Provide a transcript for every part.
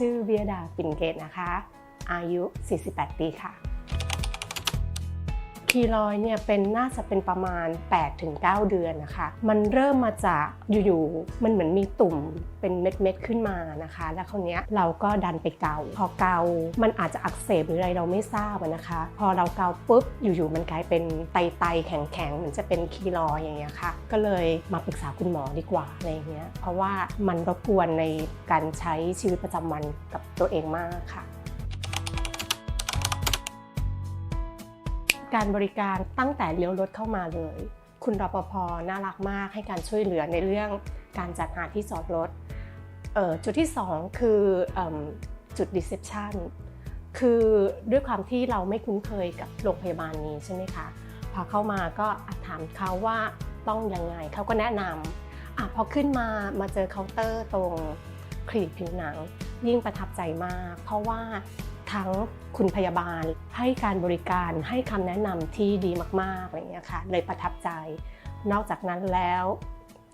ชื่อเบียดาปิ่นเกตนะคะ อายุ 48 ปีค่ะ คีรอยเนี่ยเป็นน่าจะเป็นประมาณ 8-9 เดือนนะคะ มันเริ่มมาจากอยู่ๆมันเหมือนมีตุ่มเป็นเม็ดๆขึ้นมานะคะ แล้วคราวเนี้ยเราก็ดันไปเกา พอเกา มันอาจจะอักเสบหรืออะไรเราไม่ทราบนะคะ พอเราเกาปุ๊บอยู่ๆมันกลายเป็นไตๆแข็งๆเหมือนจะเป็นคีรอยอย่างเงี้ยค่ะ ก็เลยมาปรึกษาคุณหมอดีกว่าอะไรเงี้ยเพราะว่ามันรบกวนในการใช้ชีวิตประจำวันกับตัวเองมากค่ะ การบริการตั้งแต่เลี้ยวรถเข้ามาเลย คุณรปภน่ารักมากให้การช่วยเหลือในเรื่องการจัดหาที่จอดรถจุดที่ 2 คืออจุด reception คือด้วยความที่เราไม่คุ้นเคยกับโรงพยาบาลนี้ใช่ไหมคะพอเข้ามาก็ถามเขาว่าต้องยังไงเขาก็แนะนำอะพอขึ้นมามาเจอเคาน์เตอร์ตรงคลินิกผิวหนัง ยิ่งประทับใจมาก เพราะว่า ทั้งคุณพยาบาล ให้การบริการให้คำแนะนำที่ดีมากๆอะไรอย่างเงี้ยค่ะเลยประทับใจ นอกจากนั้นแล้ว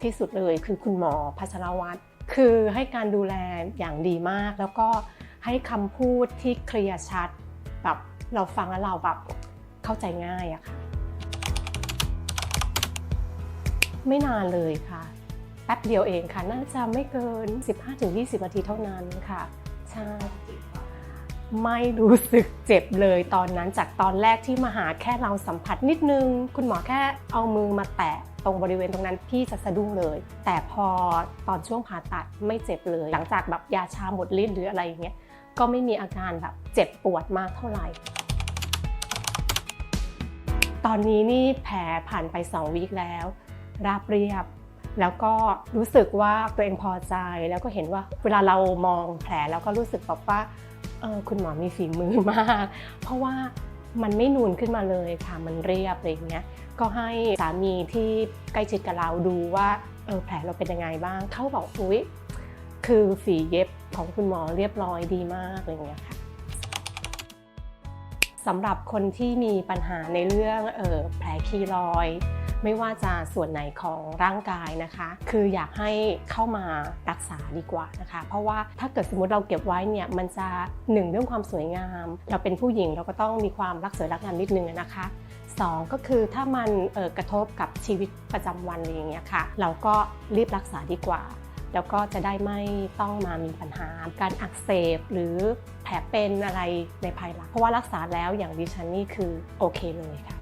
ที่สุดเลยคือคุณหมอพัชรวัตรคือให้การดูแลอย่างดีมาก แล้วก็ให้คำพูดที่เคลียร์ชัดแบบเราฟังแล้วเราแบบเข้าใจง่ายอะค่ะ ไม่นานเลยค่ะแป๊บเดียวเองค่ะ น่าจะไม่เกิน 15-20 นาทีเท่านั้นค่ะ ใช่ ไม่รู้สึกเจ็บเลยตอนนั้นจากตอนแรกที่มาหาแค่เราสัมผัสนิดนึง คุณหมอแค่เอามือมาแตะตรงบริเวณตรงนั้นพี่จะสะดุ้งเลย แต่พอตอนช่วงผ่าตัดไม่เจ็บเลย หลังจากแบบยาชาหมดฤทธิ์หรืออะไรอย่างเงี้ยก็ไม่มีอาการแบบเจ็บปวดมากเท่าไหร่ ตอนนี้นี่แผลผ่านไป 2 วีคแล้ว ราบเรียบ แล้วก็รู้สึกว่าตัวเองพอใจแล้วก็เห็นว่าเวลาเรามองแผลแล้วก็รู้สึกแบบว่า เออคุณหมอมีฝีมือมาก เพราะว่ามันไม่นูนขึ้นมาเลยค่ะมันเรียบอะไรอย่างเงี้ยก็ให้สามีที่ใกล้ชิดกับเราดูว่าเออแผลเราเป็นยังไงบ้างเขาบอกอุ้ยคือฝีเย็บของคุณหมอเรียบร้อยดีมากอะไรอย่างเงี้ยค่ะสำหรับคนที่มีปัญหาในเรื่องออแผลคีรอย ไม่ว่าจะส่วนไหนของร่างกายนะคะ คืออยากให้เข้ามารักษาดีกว่านะคะ เพราะว่าถ้าเกิดสมมติเราเก็บไว้เนี่ยมันจะหนึ่งเรื่องความสวยงาม เราเป็นผู้หญิงเราก็ต้องมีความรักสวยรักงามนิดนึงนะคะสองก็คือถ้ามันกระทบกับชีวิตประจำวันอะไรอย่างเงี้ยค่ะ เราก็รีบรักษาดีกว่า แล้วก็จะได้ไม่ต้องมามีปัญหา การอักเสบหรือแผลเป็นอะไรในภายหลังเพราะว่ารักษาแล้วอย่างดิฉันนี่คือโอเคเลยค่ะ